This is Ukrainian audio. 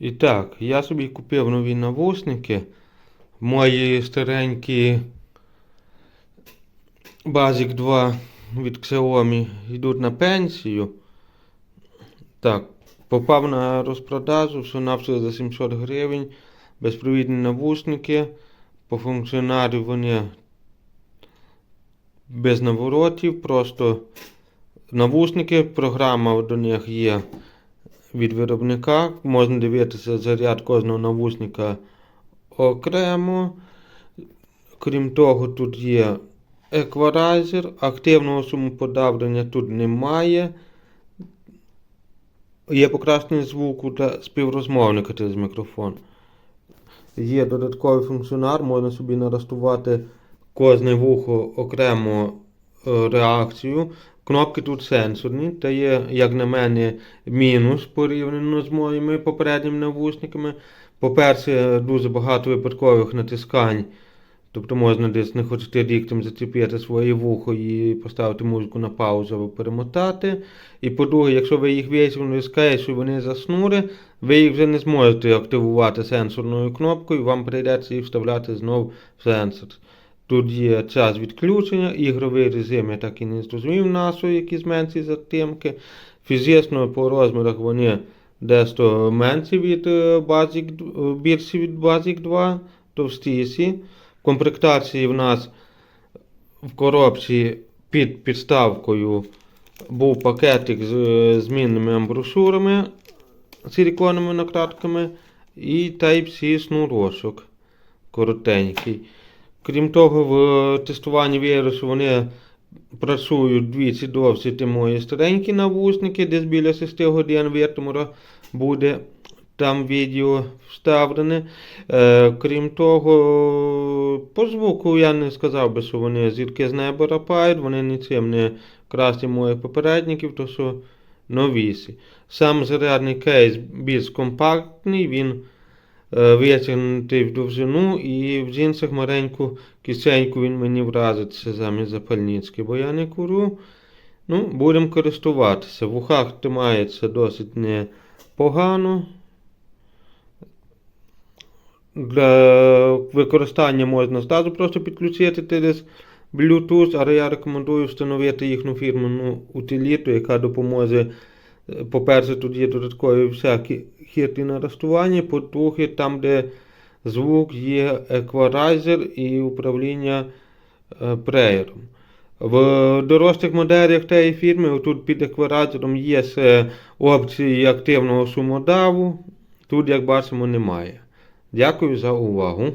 І так, я собі купив нові навушники. Мої старенькі Basic 2 від Xiaomi йдуть на пенсію. Так, попав на розпродажу, все навсього за 700 гривень. Безпровідні навушники. По функціонарі вони без наворотів, просто навушники, програма до них є від виробника. Можна дивитися заряд кожного навушника окремо. Крім того, тут є еквалайзер, активного шумоподавлення тут немає. Є покращення звуку та співрозмовника через мікрофон. Є додатковий функціонар, можна собі налаштувати кожне вухо окремо е, реакцію. Кнопки тут сенсорні, та є, як на мене, мінус порівняно з моїми попередніми навушниками. По-перше, дуже багато випадкових натискань. Тобто можна десь не хочете рік там зацепити своє вухо і поставити музику на паузу або перемотати. І по-друге, якщо ви їх вискаєте, що вони заснули, ви їх вже не зможете активувати сенсорною кнопкою, вам прийдеться їх вставляти знову в сенсор. Тут є час відключення, ігровий режим, я так і не зрозумів нашу, які зменші затримки. Фізично по розмірах вони десто менші від е, Basic, е, більші від Basic 2, товстіші. Комплектації в нас в коробці під підставкою був пакетик з е, змінними амброшурами, силіконовими накладками і Type-C шнурочок коротенький. Крім того, в тестуванні вірусу вони працюють двічі довше, ті мої старенькі навушники, десь біля 6 годин віртумора буде там відео вставлене. Е, крім того, по звуку я не сказав би, що вони зірки з неба рапають, вони нічим не кращі моїх попередників, то що новіші. Сам зарядний кейс більш компактний, він витягнутий в довжину і в джинсах маленьку кисеньку він мені вразить це замість запальнички, бо я не курю. Ну, будемо користуватися. В ухах тримається досить непогано. Для використання можна зразу просто підключити через Bluetooth, але я рекомендую встановити їхню фірменну утиліту, яка допоможе. По-перше, тут є додаткові всякі хитрі налаштування, по-друге, там, де звук є еквалайзер і управління е, плеєром. В дорослих моделях тієї фірми тут під еквалайзером є опції активного шумодаву. Тут, як бачимо, немає. Дякую за увагу.